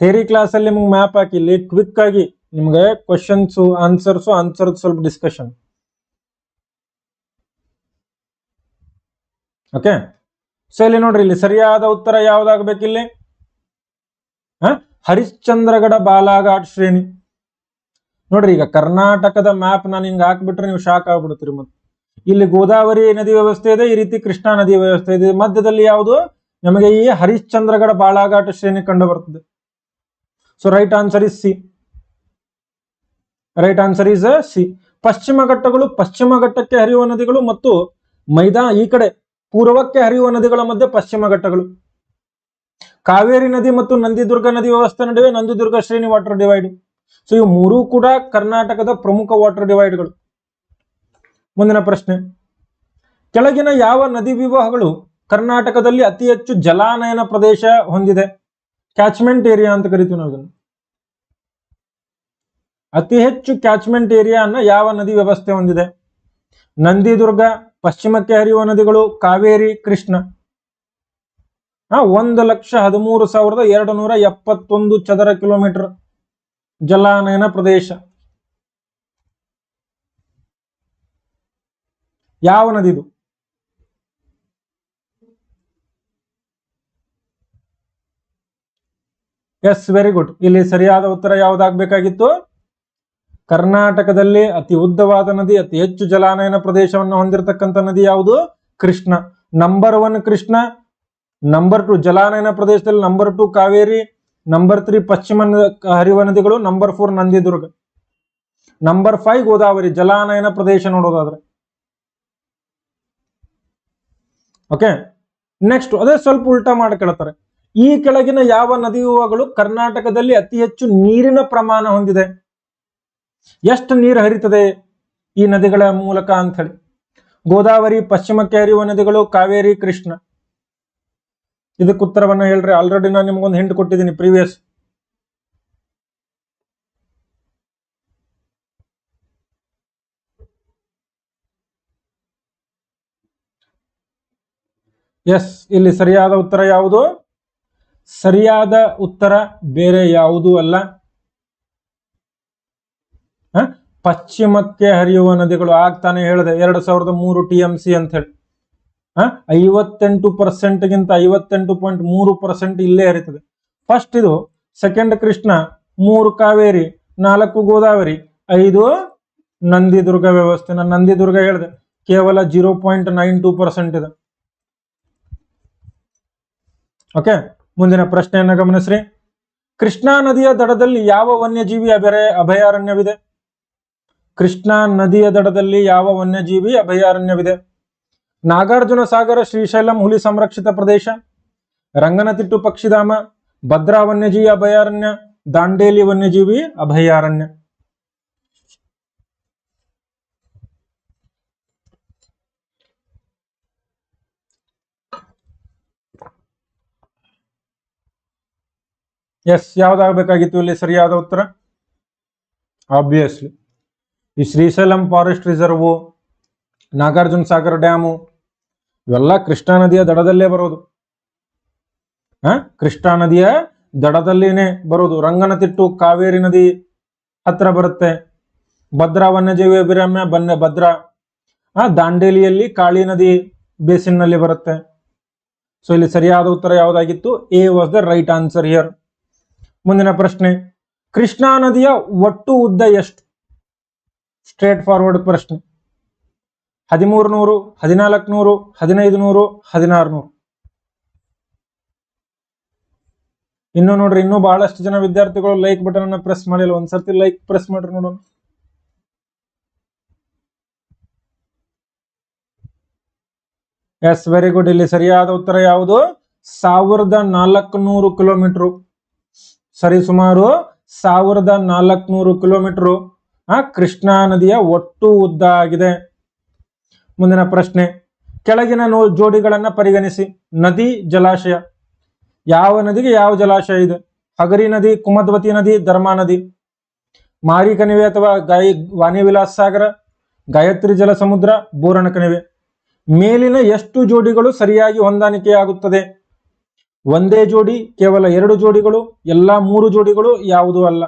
theory class ಅಲ್ಲಿ ನಿಮ್ಗೆ ಮ್ಯಾಪ್ ಹಾಕಿ ಇಲ್ಲಿ ಕ್ವಿಕ್ ಆಗಿ ನಿಮ್ಗೆ ಕ್ವಶನ್ಸ್ ಆನ್ಸರ್ಸ್ ಆನ್ಸರ್ ಸ್ವಲ್ಪ ಡಿಸ್ಕಷನ್ ಓಕೆ ಸೊ ಇಲ್ಲಿ ನೋಡ್ರಿ, ಇಲ್ಲಿ ಸರಿಯಾದ ಉತ್ತರ ಯಾವ್ದಾಗ್ಬೇಕಿಲ್ಲಿ? ಹರಿಶ್ಚಂದ್ರಗಡ ಬಾಲಾಘಾಟ್ ಶ್ರೇಣಿ. ನೋಡ್ರಿ, ಈಗ ಕರ್ನಾಟಕದ ಮ್ಯಾಪ್ ನಾನು ಹಿಂಗ್ ಹಾಕ್ಬಿಟ್ರೆ ನೀವು ಶಾಕ್ ಆಗ್ಬಿಡ್ತೀರಿ ಮತ್ತೆ. ಇಲ್ಲಿ ಗೋದಾವರಿ ನದಿ ವ್ಯವಸ್ಥೆ ಇದೆ, ಈ ರೀತಿ ಕೃಷ್ಣಾ ನದಿ ವ್ಯವಸ್ಥೆ ಇದೆ. ಮಧ್ಯದಲ್ಲಿ ಯಾವುದು? ನಮಗೆ ಈ ಹರಿಶ್ಚಂದ್ರಗಡ ಬಾಳಾಘಾಟ ಶ್ರೇಣಿ ಕಂಡು ಬರ್ತದೆ. So right answer is C right answer is C ಪಶ್ಚಿಮ ಘಟ್ಟಗಳು ಪಶ್ಚಿಮ ಘಟ್ಟಕ್ಕೆ ಹರಿಯುವ ನದಿಗಳು ಮತ್ತು ಮೈದಾ ಈ ಕಡೆ ಪೂರ್ವಕ್ಕೆ ಹರಿಯುವ ನದಿಗಳ ಮಧ್ಯೆ ಪಶ್ಚಿಮ ಘಟ್ಟಗಳು. ಕಾವೇರಿ ನದಿ ಮತ್ತು ನಂದಿದುರ್ಗ ನದಿ ವ್ಯವಸ್ಥೆ ನಡುವೆ ನಂದಿದುರ್ಗ ಶ್ರೇಣಿ ವಾಟರ್ ಡಿವೈಡ್ ಸೊ ಇವು ಮೂರೂ ಕೂಡ ಕರ್ನಾಟಕದ ಪ್ರಮುಖ ವಾಟರ್ ಡಿವೈಡ್ಗಳು ಮುಂದಿನ ಪ್ರಶ್ನೆ. ಕೆಳಗಿನ ಯಾವ ನದಿ ವಿವಾಹಗಳು ಕರ್ನಾಟಕದಲ್ಲಿ ಅತಿ ಹೆಚ್ಚು ಜಲಾನಯನ ಪ್ರದೇಶ ಹೊಂದಿದೆ? ಕ್ಯಾಚ್ಮೆಂಟ್ ಏರಿಯಾ ಅಂತ ಕರಿತೀವಿ ನಾವು ಇದನ್ನು. ಅತಿ ಹೆಚ್ಚು ಕ್ಯಾಚ್ಮೆಂಟ್ ಏರಿಯಾ ಅನ್ನ ಯಾವ ನದಿ ವ್ಯವಸ್ಥೆ ಹೊಂದಿದೆ? ನಂದಿದುರ್ಗ, ಪಶ್ಚಿಮಕ್ಕೆ ಹರಿಯುವ ನದಿಗಳು ಕಾವೇರಿ, ಕೃಷ್ಣ. ಒಂದು ಲಕ್ಷ ಹದಿಮೂರು ಸಾವಿರದ ಎರಡು ನೂರ ಎಪ್ಪತ್ತೊಂದು ಚದರ ಕಿಲೋಮೀಟರ್ ಜಲಾನಯನ ಪ್ರದೇಶ. ಯಾವ ನದಿದು? ಎಸ್ ವೆರಿ ಗುಡ್ ಇಲ್ಲಿ ಸರಿಯಾದ ಉತ್ತರ ಯಾವುದಾಗಬೇಕಾಗಿತ್ತು? ಕರ್ನಾಟಕದಲ್ಲಿ ಅತಿ ಉದ್ದವಾದ ನದಿ, ಅತಿ ಹೆಚ್ಚು ಜಲಾನಯನ ಪ್ರದೇಶವನ್ನು ಹೊಂದಿರತಕ್ಕಂತ ನದಿ ಯಾವುದು? Krishna. Number one Krishna number two ಜಲಾನಯನ ಪ್ರದೇಶದಲ್ಲಿ number two Kaveri number three ಪಶ್ಚಿಮ ಹರಿಯುವ ನದಿಗಳು number four Nandidurga. Number five Godavari, ಜಲಾನಯನ ಪ್ರದೇಶ ನೋಡೋದಾದ್ರೆ. ಓಕೆ ನೆಕ್ಸ್ಟ್ ಅದೇ ಸ್ವಲ್ಪ ಉಲ್ಟಾ ಮಾಡಿ ಕೇಳ್ತಾರೆ ಈ ಕೆಳಗಿನ ಯಾವ ನದಿಯುವಗಳು ಕರ್ನಾಟಕದಲ್ಲಿ ಅತಿ ಹೆಚ್ಚು ನೀರಿನ ಪ್ರಮಾಣ ಹೊಂದಿದೆ. ಎಷ್ಟು ನೀರು ಹರಿತದೆ ಈ ನದಿಗಳ ಮೂಲಕ ಅಂತ ಹೇಳಿ ಗೋದಾವರಿ, ಪಶ್ಚಿಮಕ್ಕೆ ಹರಿಯುವ ನದಿಗಳು ಕಾವೇರಿ, ಕೃಷ್ಣ. ಇದಕ್ಕೆ ಉತ್ತರವನ್ನ ಹೇಳ್ರಿ. ಆಲ್ರೆಡಿ ನಾನು ನಿಮ್ಗೊಂದು ಹಿಂಟ್ ಕೊಟ್ಟಿದ್ದೀನಿ ಪ್ರೀವಿಯಸ್ ಎಸ್ ಇಲ್ಲಿ ಸರಿಯಾದ ಉತ್ತರ ಯಾವುದು? ಸರಿಯಾದ ಉತ್ತರ ಬೇರೆ ಯಾವುದೂ ಅಲ್ಲ? ಪಶ್ಚಿಮಕ್ಕೆ ಹರಿಯುವ ನದಿಗಳು ಆಗ್ತಾನೆ ಹೇಳಿದೆ, ಎರಡು ಸಾವಿರದ ಮೂರು ಟಿ ಎಂ ಸಿ ಅಂತ ಹೇಳಿ. ಐವತ್ತೆಂಟು ಪರ್ಸೆಂಟ್ಗಿಂತ ಐವತ್ತೆಂಟು ಪಾಯಿಂಟ್ ಮೂರು ಪರ್ಸೆಂಟ್ ಇಲ್ಲೇ ಹರಿತದೆ. ಫಸ್ಟ್ ಇದು ಸೆಕೆಂಡ್ ಕೃಷ್ಣ, ಮೂರು ಕಾವೇರಿ, ನಾಲ್ಕು ಗೋದಾವರಿ, ಐದು ನಂದಿದುರ್ಗ ವ್ಯವಸ್ಥೆ. ನಾನು ನಂದಿದುರ್ಗ ಹೇಳಿದೆ, ಕೇವಲ zero point nine two percent ಇದೆ. ಓಕೆ ಮುಂದಿನ ಪ್ರಶ್ನೆಯನ್ನ ಗಮನಿಸ್ರಿ. ಕೃಷ್ಣಾ ನದಿಯ ದಡದಲ್ಲಿ ಯಾವ ವನ್ಯಜೀವಿ ಅಭಯ, ಅಭಯಾರಣ್ಯವಿದೆ? ಕೃಷ್ಣಾ ನದಿಯ ದಡದಲ್ಲಿ ಯಾವ ವನ್ಯಜೀವಿ ಅಭಯಾರಣ್ಯವಿದೆ? ನಾಗಾರ್ಜುನ ಸಾಗರ, ಶ್ರೀಶೈಲಂ ಹುಲಿ ಸಂರಕ್ಷಿತ ಪ್ರದೇಶ, ರಂಗನತಿಟ್ಟು ಪಕ್ಷಿಧಾಮ, ಭದ್ರಾ ವನ್ಯಜೀವಿ ಅಭಯಾರಣ್ಯ, ದಾಂಡೇಲಿ ವನ್ಯಜೀವಿ ಅಭಯಾರಣ್ಯ. ಎಸ್ ಯಾವ್ದಾಗಬೇಕಾಗಿತ್ತು ಇಲ್ಲಿ ಸರಿಯಾದ ಉತ್ತರ? ಆಬ್ವಿಯಸ್ಲಿ ಈ Srisailam forest reserve Nagarjuna Sagar dam ಇವೆಲ್ಲ ಕೃಷ್ಣಾ ನದಿಯ ದಡದಲ್ಲೇ ಬರೋದು. ಹ? ಕೃಷ್ಣಾ ನದಿಯ ದಡದಲ್ಲಿನೆ ಬರೋದು. ರಂಗನತಿಟ್ಟು, ಕಾವೇರಿ ನದಿ ಹತ್ರ ಬರುತ್ತೆ. ಭದ್ರಾ, ವನ್ಯಜೀವಿ ಅಭಿರಾಮ್ಯ, ಬನ್ನೆ ಭದ್ರಾ. ಆ ದಾಂಡೇಲಿಯಲ್ಲಿ ಕಾಳಿ ನದಿ ಬೇಸಿನ್ನಲ್ಲಿ ಬರುತ್ತೆ. ಸೊ ಇಲ್ಲಿ ಸರಿಯಾದ ಉತ್ತರ ಯಾವುದಾಗಿತ್ತು? A was the right answer here ಮುಂದಿನ ಪ್ರಶ್ನೆ, ಕೃಷ್ಣಾ ನದಿಯ ಒಟ್ಟು ಉದ್ದ ಎಷ್ಟು? ಸ್ಟ್ರೇಟ್ ಫಾರ್ವರ್ಡ್ ಪ್ರಶ್ನೆ. ಹದಿಮೂರು ನೂರು ಹದಿನಾಲ್ಕು ನೂರು ಹದಿನೈದು ನೂರು ಹದಿನಾರು ನೂರು ಇನ್ನು ನೋಡ್ರಿ, ಇನ್ನೂ ಬಹಳಷ್ಟು ಜನ ವಿದ್ಯಾರ್ಥಿಗಳು ಲೈಕ್ ಬಟನ್ ಅನ್ನ ಪ್ರೆಸ್ ಮಾಡಿಲ್ಲ. ಒಂದ್ಸರ್ತಿ ಲೈಕ್ ಪ್ರೆಸ್ ಮಾಡ್ರಿ ನೋಡೋಣ. ಎಸ್ ವೆರಿ ಗುಡ್ ಇಲ್ಲಿ ಸರಿಯಾದ ಉತ್ತರ ಯಾವುದು? ಸಾವಿರದ ನಾಲ್ಕುನೂರು ಕಿಲೋಮೀಟರ್. ಸರಿ, ಸುಮಾರು ಸಾವಿರದ ನಾಲ್ಕುನೂರು ಕಿಲೋಮೀಟರ್, ಆ, ಕೃಷ್ಣಾ ನದಿಯ ಒಟ್ಟು ಉದ್ದ ಆಗಿದೆ. ಮುಂದಿನ ಪ್ರಶ್ನೆ, ಕೆಳಗಿನ ನೋ ಜೋಡಿಗಳನ್ನ ಪರಿಗಣಿಸಿ. ನದಿ ಜಲಾಶಯ. ಯಾವ ನದಿಗೆ ಯಾವ ಜಲಾಶಯ ಇದೆ? ಹಗರಿ ನದಿ, ಕುಮದ್ವತಿ ನದಿ, ಧರ್ಮಾ ನದಿ. ಮಾರಿ ಕಣಿವೆ ಅಥವಾ ಗಾಯ ವಾಣಿವಿಲಾಸ ಸಾಗರ, ಗಾಯತ್ರಿ ಜಲ ಸಮುದ್ರ ಬೋರಣ ಕಣಿವೆ. ಮೇಲಿನ ಎಷ್ಟು ಜೋಡಿಗಳು ಸರಿಯಾಗಿ ಹೊಂದಾಣಿಕೆಯಾಗುತ್ತದೆ? ಒಂದೇ ಜೋಡಿ, ಕೇವಲ ಎರಡು ಜೋಡಿಗಳು, ಎಲ್ಲಾ ಮೂರು ಜೋಡಿಗಳು ಯಾವುದೂ ಅಲ್ಲ.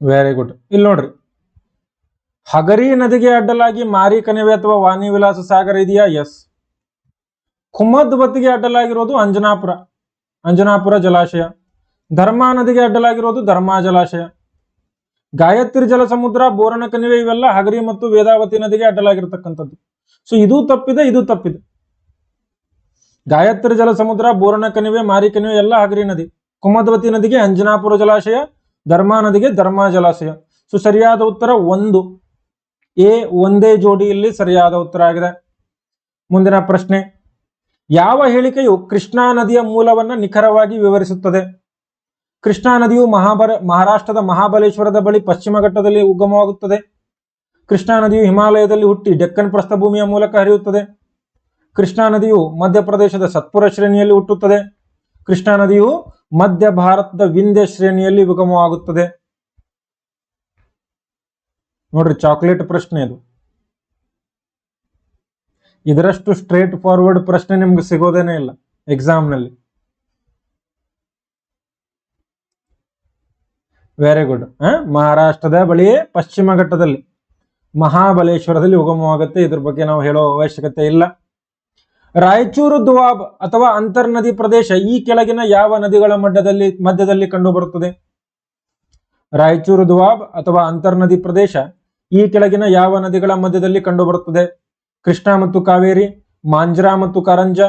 ವೆರಿ ಗುಡ್ ಇಲ್ಲಿ ನೋಡ್ರಿ. ಹಗರಿ ನದಿಗೆ ಅಡ್ಡಲಾಗಿ ಮಾರಿ ಕಣಿವೆ ಅಥವಾ ವಾನಿ ವಿಲಾಸ ಸಾಗರ ಇದೆಯಾ? ಎಸ್ ಖುಮದ್ ಬತ್ತಿಗೆ ಅಡ್ಡಲಾಗಿರೋದು ಅಂಜನಾಪುರ. ಅಂಜನಾಪುರ ಜಲಾಶಯ. ಧರ್ಮಾ ನದಿಗೆ ಅಡ್ಡಲಾಗಿರೋದು ಧರ್ಮಾ ಜಲಾಶಯ. ಗಾಯತ್ರಿ ಜಲ ಸಮುದ್ರ ಬೋರಣ ಕಣಿವೆ ಇವೆಲ್ಲ ಹಗರಿ ಮತ್ತು ವೇದಾವತಿ ನದಿಗೆ ಅಡ್ಡಲಾಗಿರ್ತಕ್ಕಂಥದ್ದು. ಸೊ ಇದು ತಪ್ಪಿದೆ ಇದು ತಪ್ಪಿದೆ. ಗಾಯತ್ರಿ ಜಲ ಸಮುದ್ರ ಬೋರಣ ಕಣಿವೆ, ಮಾರಿ ಕಣಿವೆ ಎಲ್ಲ ಹಗರಿ ನದಿ. ಕುಮದ್ವತಿ ನದಿಗೆ ಅಂಜನಾಪುರ ಜಲಾಶಯ, ಧರ್ಮಾ ನದಿಗೆ ಧರ್ಮಾ ಜಲಾಶಯ. ಸೊ ಸರಿಯಾದ ಉತ್ತರ ಒಂದು. ಎ, ಒಂದೇ ಜೋಡಿಯಲ್ಲಿ ಸರಿಯಾದ ಉತ್ತರ ಆಗಿದೆ. ಮುಂದಿನ ಪ್ರಶ್ನೆ. ಯಾವ ಹೇಳಿಕೆಯು ಕೃಷ್ಣಾ ನದಿಯ ಮೂಲವನ್ನ ನಿಖರವಾಗಿ ವಿವರಿಸುತ್ತದೆ? ಕೃಷ್ಣಾ ನದಿಯು ಮಹಾಬರ, ಮಹಾರಾಷ್ಟ್ರದ ಮಹಾಬಲೇಶ್ವರದ ಬಳಿ ಪಶ್ಚಿಮ ಘಟ್ಟದಲ್ಲಿ ಉಗಮವಾಗುತ್ತದೆ. ಕೃಷ್ಣಾ ನದಿಯು ಹಿಮಾಲಯದಲ್ಲಿ ಹುಟ್ಟಿ ಡೆಕ್ಕನ್ ಪ್ರಸ್ಥಭೂಮಿಯ ಮೂಲಕ ಹರಿಯುತ್ತದೆ. ಕೃಷ್ಣಾ ನದಿಯು ಮಧ್ಯಪ್ರದೇಶದ ಸತ್ಪುರ ಶ್ರೇಣಿಯಲ್ಲಿ ಹುಟ್ಟುತ್ತದೆ. ಕೃಷ್ಣಾ ನದಿಯು ಮಧ್ಯ ಭಾರತದ ವಿಂಧ್ಯ ಶ್ರೇಣಿಯಲ್ಲಿ ಉಗಮವಾಗುತ್ತದೆ. ನೋಡ್ರಿ, ಚಾಕ್ಲೇಟ್ ಪ್ರಶ್ನೆ ಇದು. ಇದರಷ್ಟು ಸ್ಟ್ರೇಟ್ ಫಾರ್ವರ್ಡ್ ಪ್ರಶ್ನೆ ನಿಮ್ಗೆ ಸಿಗೋದೇನೆ ಇಲ್ಲ ಎಕ್ಸಾಮ್ನಲ್ಲಿ ವೆರಿ ಗುಡ್ ಮಹಾರಾಷ್ಟ್ರದ ಬಳಿ ಪಶ್ಚಿಮ ಘಟ್ಟದಲ್ಲಿ, ಮಹಾಬಲೇಶ್ವರದಲ್ಲಿ ಉಗಮವಾಗುತ್ತೆ. ಇದ್ರ ಬಗ್ಗೆ ನಾವು ಹೇಳೋ ಅವಶ್ಯಕತೆ ಇಲ್ಲ. ರಾಯಚೂರು ದುವಾಬ್ ಅಥವಾ ಅಂತರ್ನದಿ ಪ್ರದೇಶ ಈ ಕೆಳಗಿನ ಯಾವ ನದಿಗಳ ಮಧ್ಯದಲ್ಲಿ ಮಧ್ಯದಲ್ಲಿ ಕಂಡುಬರುತ್ತದೆ? ರಾಯಚೂರು ದುವಾಬ್ ಅಥವಾ ಅಂತರ್ನದಿ ಪ್ರದೇಶ ಈ ಕೆಳಗಿನ ಯಾವ ನದಿಗಳ ಮಧ್ಯದಲ್ಲಿ ಕಂಡುಬರುತ್ತದೆ? ಕೃಷ್ಣ ಮತ್ತು ಕಾವೇರಿ, ಮಾಂಜ್ರಾ ಮತ್ತು ಕರಂಜ,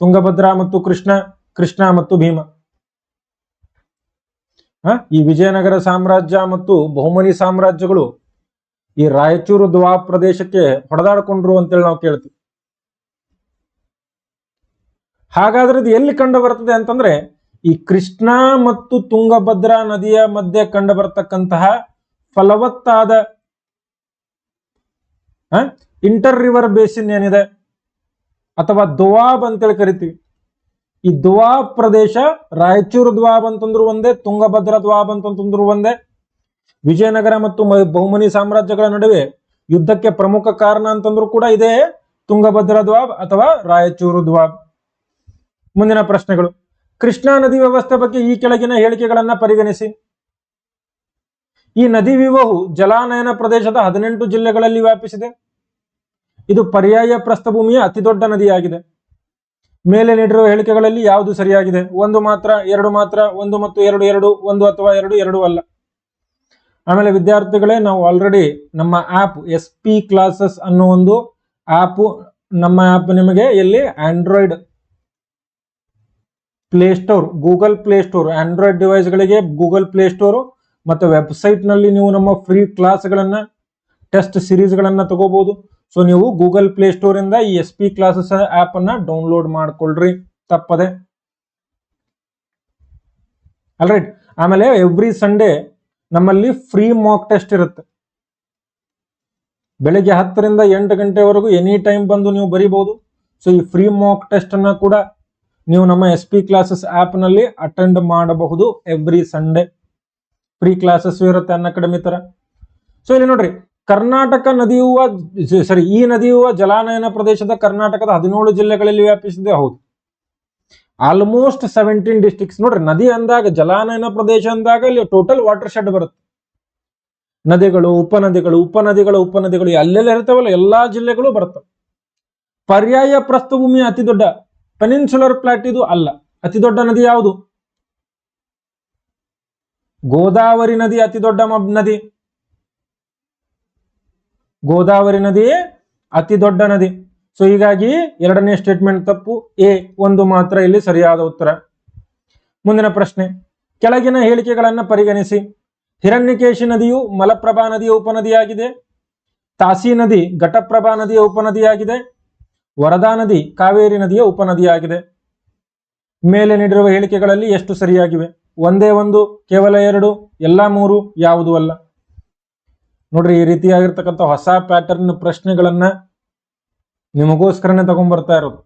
ತುಂಗಭದ್ರಾ ಮತ್ತು ಕೃಷ್ಣ ಕೃಷ್ಣ ಮತ್ತು ಭೀಮ? ಈ ವಿಜಯನಗರ ಸಾಮ್ರಾಜ್ಯ ಮತ್ತು ಬಹುಮನಿ ಸಾಮ್ರಾಜ್ಯಗಳು ಈ ರಾಯಚೂರು ದ್ವಾ ಪ್ರದೇಶಕ್ಕೆ ಹೊಡೆದಾಡ್ಕೊಂಡ್ರು ಅಂತೇಳಿ ನಾವು ಕೇಳ್ತೀವಿ. ಹಾಗಾದ್ರೆ ಇದು ಎಲ್ಲಿ ಕಂಡು ಬರ್ತದೆ ಅಂತಂದ್ರೆ, ಈ ಕೃಷ್ಣ ಮತ್ತು ತುಂಗಭದ್ರಾ ನದಿಯ ಮಧ್ಯೆ ಕಂಡು ಬರ್ತಕ್ಕಂತಹ ಫಲವತ್ತಾದ ಇಂಟರ್ ರಿವರ್ ಬೇಸಿನ್ ಏನಿದೆ? ಅಥವಾ ದುವಾಬ್ ಅಂತೇಳಿ ಕರಿತೀವಿ. ಈ ದುವಾಬ್ ಪ್ರದೇಶ ರಾಯಚೂರು ದ್ವಾಬ್ ಅಂತಂದ್ರು ಒಂದೇ, ತುಂಗಭದ್ರ ದ್ವಾಬ್ ಅಂತಂದ್ರು ಒಂದೇ. ವಿಜಯನಗರ ಮತ್ತು ಬಹುಮನಿ ಸಾಮ್ರಾಜ್ಯಗಳ ನಡುವೆ ಯುದ್ಧಕ್ಕೆ ಪ್ರಮುಖ ಕಾರಣ ಅಂತಂದ್ರು ಕೂಡ ಇದೇ ತುಂಗಭದ್ರ ದ್ವಾಬ್ ಅಥವಾ ರಾಯಚೂರು ದ್ವಾಬ್ ಮುಂದಿನ ಪ್ರಶ್ನೆಗಳು. ಕೃಷ್ಣಾ ನದಿ ವ್ಯವಸ್ಥೆ ಬಗ್ಗೆ ಈ ಕೆಳಗಿನ ಹೇಳಿಕೆಗಳನ್ನ ಪರಿಗಣಿಸಿ. ಈ ನದಿ ವಿವಹು ಜಲಾನಯನ ಪ್ರದೇಶದ ಹದಿನೆಂಟು ಜಿಲ್ಲೆಗಳಲ್ಲಿ ವ್ಯಾಪಿಸಿದೆ. ಇದು ಪರ್ಯಾಯ ಪ್ರಸ್ಥಭೂಮಿಯ ಅತಿದೊಡ್ಡ ನದಿಯಾಗಿದೆ. ಮೇಲೆ ನೀಡಿರುವ ಹೇಳಿಕೆಗಳಲ್ಲಿ ಯಾವುದು ಸರಿಯಾಗಿದೆ? ಒಂದು ಮಾತ್ರ, ಎರಡು ಮಾತ್ರ, ಒಂದು ಮತ್ತು ಎರಡು ಎರಡು, ಒಂದು ಅಥವಾ ಎರಡು ಎರಡು ಅಲ್ಲ. ಆಮೇಲೆ ವಿದ್ಯಾರ್ಥಿಗಳೇ, ನಾವು ಆಲ್ರೆಡಿ ನಮ್ಮ ಆಪ್ ಎಸ್ ಪಿ ಕ್ಲಾಸಸ್ ಅನ್ನೋ ಒಂದು ಆಪ್ ನಮ್ಮ ಆಪ್ ನಿಮಗೆ ಎಲ್ಲಿ Android Play Store Google Play Store Android ಡಿವೈಸ್ಗಳಿಗೆ Google Play Store ಮತ್ತು ವೆಬ್ಸೈಟ್ನಲ್ಲಿ ನೀವು ನಮ್ಮ ಫ್ರೀ ಕ್ಲಾಸ್ಗಳನ್ನು ಟೆಸ್ಟ್ ಸಿರೀಸ್ಗಳನ್ನು ತಗೋಬಹುದು ಸೊ ನೀವು ಗೂಗಲ್ ಪ್ಲೇ ಸ್ಟೋರ್ ಇಂದ ಈ ಎಸ್ ಪಿ ಕ್ಲಾಸಸ್ ಆ್ಯಪನ್ನು ಡೌನ್ಲೋಡ್ ಮಾಡ್ಕೊಳ್ರಿ. ತಪ್ಪದೆ. ಅಲ್ರೈಟ್ ಆಮೇಲೆ ಎವ್ರಿ ಸಂಡೇ ನಮ್ಮಲ್ಲಿ ಫ್ರೀ ಮಾಕ್ ಟೆಸ್ಟ್ ಇರುತ್ತೆ. ಬೆಳಿಗ್ಗೆ ಹತ್ತರಿಂದ ಎಂಟು ಗಂಟೆವರೆಗೂ ಎನಿ ಟೈಮ್ ಬಂದು ನೀವು ಬರೀಬಹುದು. ಸೊ ಈ ಫ್ರೀ ಮಾಕ್ ಟೆಸ್ಟ್ ಅನ್ನ ಕೂಡ ನೀವು ನಮ್ಮ ಎಸ್ ಪಿ ಕ್ಲಾಸಸ್ನಲ್ಲಿ ಅಟೆಂಡ್ ಮಾಡಬಹುದು ಎವ್ರಿ ಸಂಡೇ ಫ್ರೀ ಕ್ಲಾಸಸ್ ಇರುತ್ತೆ ಅನ್ನ ಕಡಿಮೆ ತರ. ಸೊ ಇಲ್ಲಿ ನೋಡ್ರಿ. ಕರ್ನಾಟಕ ನದಿಯುವ ಸಾರಿ, ಈ ನದಿಯುವ ಜಲಾನಯನ ಪ್ರದೇಶದ ಕರ್ನಾಟಕದ ಹದಿನೇಳು ಜಿಲ್ಲೆಗಳಲ್ಲಿ ವ್ಯಾಪಿಸಿದೆ, ಹೌದು. ಆಲ್ಮೋಸ್ಟ್ ಸೆವೆಂಟೀನ್ ಡಿಸ್ಟಿಕ್ಸ್ ನೋಡ್ರಿ, ನದಿ ಅಂದಾಗ, ಜಲಾನಯನ ಪ್ರದೇಶ ಅಂದಾಗ ಅಲ್ಲಿ ಟೋಟಲ್ ವಾಟರ್ ಶೆಡ್ ಬರುತ್ತೆ. ನದಿಗಳು, ಉಪನದಿಗಳು ಉಪನದಿಗಳು ಉಪನದಿಗಳು ಅಲ್ಲೆಲ್ಲ ಇರ್ತಾವಲ್ಲ ಎಲ್ಲಾ ಜಿಲ್ಲೆಗಳು ಬರ್ತವೆ ಪರ್ಯಾಯ ಪ್ರಸ್ಥಭೂಮಿ ಅತಿ ದೊಡ್ಡ ಪೆನಿನ್ಸುಲರ್ ಪ್ಲಾಟ್ ಇದು ಅಲ್ಲ. ಅತಿ ದೊಡ್ಡ ನದಿ ಯಾವುದು? ಗೋದಾವರಿ ನದಿ ಅತಿ ದೊಡ್ಡ ನದಿ. ಗೋದಾವರಿ ನದಿ ಅತಿ ದೊಡ್ಡ ನದಿ. ಸೊ ಹೀಗಾಗಿ ಎರಡನೇ ಸ್ಟೇಟ್ಮೆಂಟ್ ತಪ್ಪು. ಎ, ಒಂದು ಮಾತ್ರ ಇಲ್ಲಿ ಸರಿಯಾದ ಉತ್ತರ. ಮುಂದಿನ ಪ್ರಶ್ನೆ. ಕೆಳಗಿನ ಹೇಳಿಕೆಗಳನ್ನು ಪರಿಗಣಿಸಿ. ಹಿರಣ್ಯಕೇಶಿ ನದಿಯು ಮಲಪ್ರಭಾ ನದಿಯ ಉಪನದಿಯಾಗಿದೆ. ತಾಸಿ ನದಿ ಘಟಪ್ರಭಾ ನದಿಯ ಉಪನದಿಯಾಗಿದೆ. ವರದಾ ನದಿ ಕಾವೇರಿ ನದಿಯ ಉಪನದಿಯಾಗಿದೆ. ಮೇಲೆ ನೀಡಿರುವ ಹೇಳಿಕೆಗಳಲ್ಲಿ ಎಷ್ಟು ಸರಿಯಾಗಿವೆ? ಒಂದೇ ಒಂದು, ಕೇವಲ ಎರಡು, ಎಲ್ಲಾ ಮೂರು, ಯಾವುದೂ ಅಲ್ಲ. ನೋಡ್ರಿ, ಈ ರೀತಿಯಾಗಿರ್ತಕ್ಕಂಥ ಹೊಸ ಪ್ಯಾಟರ್ನ್ ಪ್ರಶ್ನೆಗಳನ್ನ ನಿಮಗೋಸ್ಕರನೇ ತಗೊಂಡ್ಬರ್ತಾ ಇರೋದು.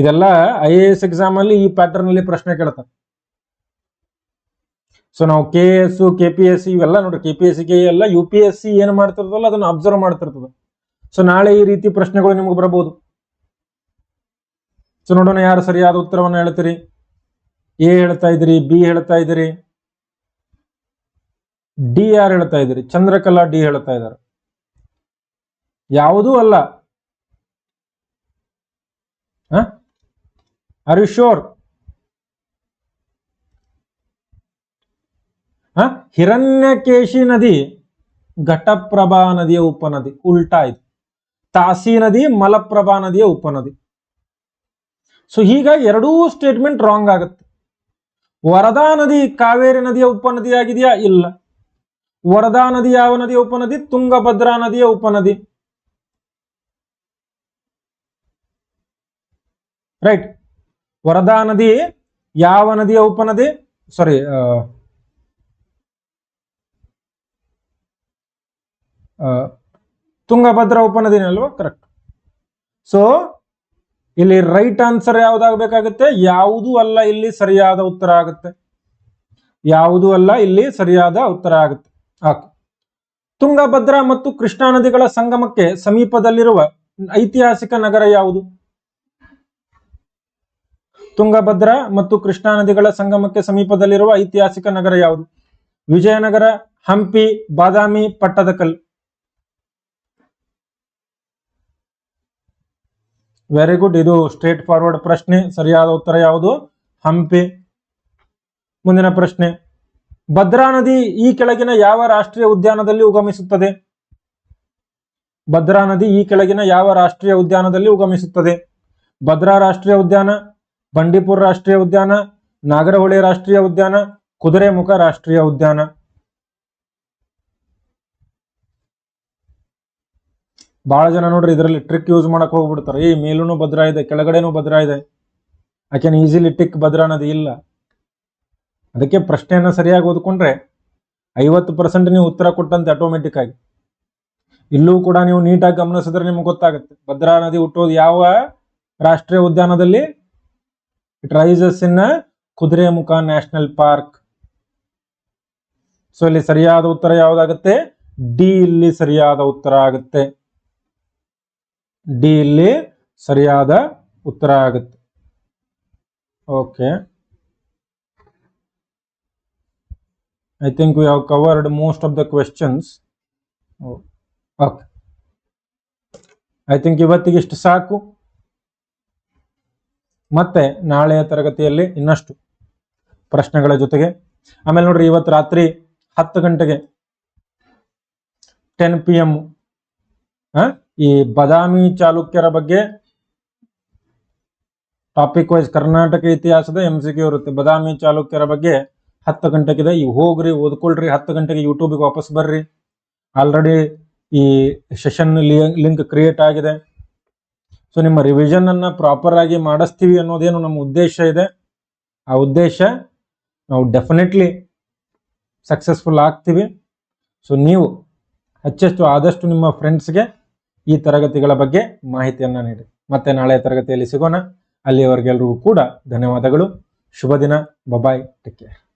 ಇದೆಲ್ಲ ಐ ಎ ಎಸ್ ಎಕ್ಸಾಮ್ ಅಲ್ಲಿ ಈ ಪ್ಯಾಟರ್ನ್ ಅಲ್ಲಿ ಪ್ರಶ್ನೆ ಕೇಳ್ತಾರೆ. ಸೊ ನಾವು K S K P S C ಇವೆಲ್ಲ ನೋಡ್ರಿ K P S C K ಎಲ್ಲ ಯು ಪಿ ಎಸ್ ಸಿ ಏನ್ ಮಾಡ್ತಿರ್ತದಲ್ಲ, ಅದನ್ನ ಅಬ್ಸರ್ವ್ ಮಾಡ್ತಿರ್ತದೆ. ಸೊ ನಾಳೆ ಈ ರೀತಿ ಪ್ರಶ್ನೆಗಳು ನಿಮ್ಗೆ ಬರಬಹುದು ಸೊ ನೋಡೋಣ ಯಾರು ಸರಿಯಾದ ಉತ್ತರವನ್ನು ಹೇಳ್ತೀರಿ. ಎ ಹೇಳ್ತಾ ಇದ್ರಿ ಬಿ ಹೇಳ್ತಾ ಇದ್ದೀರಿ. ಡಿ ಯಾರು ಹೇಳ್ತಾ ಇದ್ದೀರಿ? ಚಂದ್ರಕಲಾ ಡಿ ಹೇಳ್ತಾ ಇದ್ದಾರೆ. ಯಾವುದೂ ಅಲ್ಲ. ಆರ್ ಯು ಶೋರ್ ಹಿರಣ್ಯಕೇಶಿ ನದಿ, ಘಟಪ್ರಭಾ ನದಿಯ ಉಪನದಿ, ಉಲ್ಟಾ ಇದು. ತಾಸಿ ನದಿ, ಮಲಪ್ರಭಾ ನದಿಯ ಉಪನದಿ. ಸೊ ಹೀಗಾಗಿ ಎರಡೂ ಸ್ಟೇಟ್ಮೆಂಟ್ ರಾಂಗ್ ಆಗುತ್ತೆ. ವರದಾ ನದಿ, ಕಾವೇರಿ ನದಿಯ ಉಪನದಿಯಾಗಿದೆಯಾ? ಇಲ್ಲ. ವರದಾ ನದಿ ಯಾವ ನದಿಯ ಉಪನದಿ, ತುಂಗಭದ್ರಾ ನದಿಯ ಉಪನದಿ. ರೈಟ್ ವರದಾ ನದಿ ಯಾವ ನದಿಯ ಉಪನದಿ? ಸಾರಿ ತುಂಗಭದ್ರಾ ಉಪನದಿ ಅಲ್ವಾ ಕರೆಕ್ಟ್ ಸೊ ಇಲ್ಲಿ ರೈಟ್ ಆನ್ಸರ್ ಯಾವ್ದಾಗಬೇಕಾಗುತ್ತೆ? ಯಾವುದೂ ಅಲ್ಲ, ಇಲ್ಲಿ ಸರಿಯಾದ ಉತ್ತರ ಆಗುತ್ತೆ. ಯಾವುದೂ ಅಲ್ಲ, ಇಲ್ಲಿ ಸರಿಯಾದ ಉತ್ತರ ಆಗುತ್ತೆ. ತುಂಗಭದ್ರಾ ಮತ್ತು ಕೃಷ್ಣಾ ನದಿಗಳ ಸಂಗಮಕ್ಕೆ ಸಮೀಪದಲ್ಲಿರುವ ಐತಿಹಾಸಿಕ ನಗರ ಯಾವುದು? ತುಂಗಭದ್ರಾ ಮತ್ತು ಕೃಷ್ಣಾ ನದಿಗಳ ಸಂಗಮಕ್ಕೆ ಸಮೀಪದಲ್ಲಿರುವ ಐತಿಹಾಸಿಕ ನಗರ ಯಾವುದು? ವಿಜಯನಗರ, ಹಂಪಿ, ಬಾದಾಮಿ, ಪಟ್ಟದಕಲ್. ವೆರಿ ಗುಡ್ ಇದು ಸ್ಟ್ರೇಟ್ ಫಾರ್ವರ್ಡ್ ಪ್ರಶ್ನೆ. ಸರಿಯಾದ ಉತ್ತರ ಯಾವುದು? ಹಂಪಿ. ಮುಂದಿನ ಪ್ರಶ್ನೆ. ಭದ್ರಾ ನದಿ ಈ ಕೆಳಗಿನ ಯಾವ ರಾಷ್ಟ್ರೀಯ ಉದ್ಯಾನದಲ್ಲಿ ಉಗಮಿಸುತ್ತದೆ? ಭದ್ರಾ ನದಿ ಈ ಕೆಳಗಿನ ಯಾವ ರಾಷ್ಟ್ರೀಯ ಉದ್ಯಾನದಲ್ಲಿ ಉಗಮಿಸುತ್ತದೆ? ಭದ್ರಾ ರಾಷ್ಟ್ರೀಯ ಉದ್ಯಾನ, ಬಂಡೀಪುರ ರಾಷ್ಟ್ರೀಯ ಉದ್ಯಾನ, ನಾಗರಹೊಳೆ ರಾಷ್ಟ್ರೀಯ ಉದ್ಯಾನ, ಕುದುರೆಮುಖ ರಾಷ್ಟ್ರೀಯ ಉದ್ಯಾನ. ಬಹಳ ಜನ ನೋಡ್ರಿ ಇದರಲ್ಲಿ ಟ್ರಿಕ್ ಯೂಸ್ ಮಾಡಕ್ ಹೋಗ್ಬಿಡ್ತಾರೆ. ಈ ಮೇಲೂನು ಭದ್ರಾ ಇದೆ, ಕೆಳಗಡೆನೂ ಭದ್ರಾ ಇದೆ. ಯಾಕೆನ್ ಈಸಿಲಿ ಟಿಕ್ ಭದ್ರಾ ನದಿ ಇಲ್ಲ. ಅದಕ್ಕೆ ಪ್ರಶ್ನೆಯನ್ನು ಸರಿಯಾಗಿ ಓದ್ಕೊಂಡ್ರೆ ಐವತ್ತು ಪರ್ಸೆಂಟ್ ನೀವು ಉತ್ತರ ಕೊಟ್ಟಂತೆ ಆಟೋಮೆಟಿಕ್ ಆಗಿ. ಇಲ್ಲೂ ಕೂಡ ನೀವು ನೀಟಾಗಿ ಗಮನಿಸಿದ್ರೆ ನಿಮ್ಗೆ ಗೊತ್ತಾಗುತ್ತೆ. ಭದ್ರಾ ನದಿ ಹುಟ್ಟೋದು ಯಾವ ರಾಷ್ಟ್ರೀಯ ಉದ್ಯಾನದಲ್ಲಿ? It rises in Kudremukh national park. So ಇಲ್ಲಿ ಸರಿಯಾದ ಉತ್ತರ ಯಾವ್ದಾಗುತ್ತೆ? ಡಿ ಇಲ್ಲಿ ಸರಿಯಾದ ಉತ್ತರ ಆಗುತ್ತೆ. ಡಿ ಇಲ್ಲಿ ಸರಿಯಾದ ಉತ್ತರ ಆಗುತ್ತೆ. Okay I think we have covered most of the questions. Okay I think ಇವತ್ತಿಗೆ ಇಷ್ಟು ಸಾಕು. ಮತ್ತೆ ನಾಳೆಯ ತರಗತಿಯಲ್ಲಿ ಇನ್ನಷ್ಟು ಪ್ರಶ್ನೆಗಳ ಜೊತೆಗೆ. ಆಮೇಲೆ ನೋಡ್ರಿ, ಇವತ್ತು ರಾತ್ರಿ ಹತ್ತು ಗಂಟೆಗೆ ಟೆನ್ ಪಿ ಎಂ ಈ ಬದಾಮಿ ಚಾಲುಕ್ಯರ ಬಗ್ಗೆ ಟಾಪಿಕ್ ವೈಸ್ ಕರ್ನಾಟಕ ಇತಿಹಾಸದ ಎಂ ಸಿ ಕ್ಯೂ ಇರುತ್ತೆ. ಬದಾಮಿ ಚಾಲುಕ್ಯರ ಬಗ್ಗೆ ಹತ್ತು ಗಂಟೆಗಿದೆ. ಈಗ ಹೋಗ್ರಿ, ಓದ್ಕೊಳ್ರಿ, ಹತ್ತು ಗಂಟೆಗೆ ಯೂಟ್ಯೂಬಿಗೆ ವಾಪಸ್ ಬರ್ರಿ. ಆಲ್ರೆಡಿ ಈ ಸೆಷನ್ ಲಿಂಕ್ ಕ್ರಿಯೇಟ್ ಆಗಿದೆ. ಸೊ ನಿಮ್ಮ ರಿವಿಷನ್ ಅನ್ನ ಪ್ರಾಪರ್ ಆಗಿ ಮಾಡಿಸ್ತೀವಿ ಅನ್ನೋದೇನು ನಮ್ಮ ಉದ್ದೇಶ ಇದೆ. ಆ ಉದ್ದೇಶ ನಾವು ಡೆಫಿನೆಟ್ಲಿ ಸಕ್ಸಸ್ಫುಲ್ ಆಗ್ತೀವಿ. ಸೊ ನೀವು ಹೆಚ್ಚೆಷ್ಟು ಆದಷ್ಟು ನಿಮ್ಮ ಫ್ರೆಂಡ್ಸ್ಗೆ ಈ ತರಗತಿಗಳ ಬಗ್ಗೆ ಮಾಹಿತಿಯನ್ನು ನೀಡಿ. ಮತ್ತೆ ನಾಳೆ ತರಗತಿಯಲ್ಲಿ ಸಿಗೋಣ. ಅಲ್ಲಿಯವರೆಗೆಲ್ಲರಿಗೂ ಕೂಡ ಧನ್ಯವಾದಗಳು. ಶುಭ ದಿನ. Bye-bye take care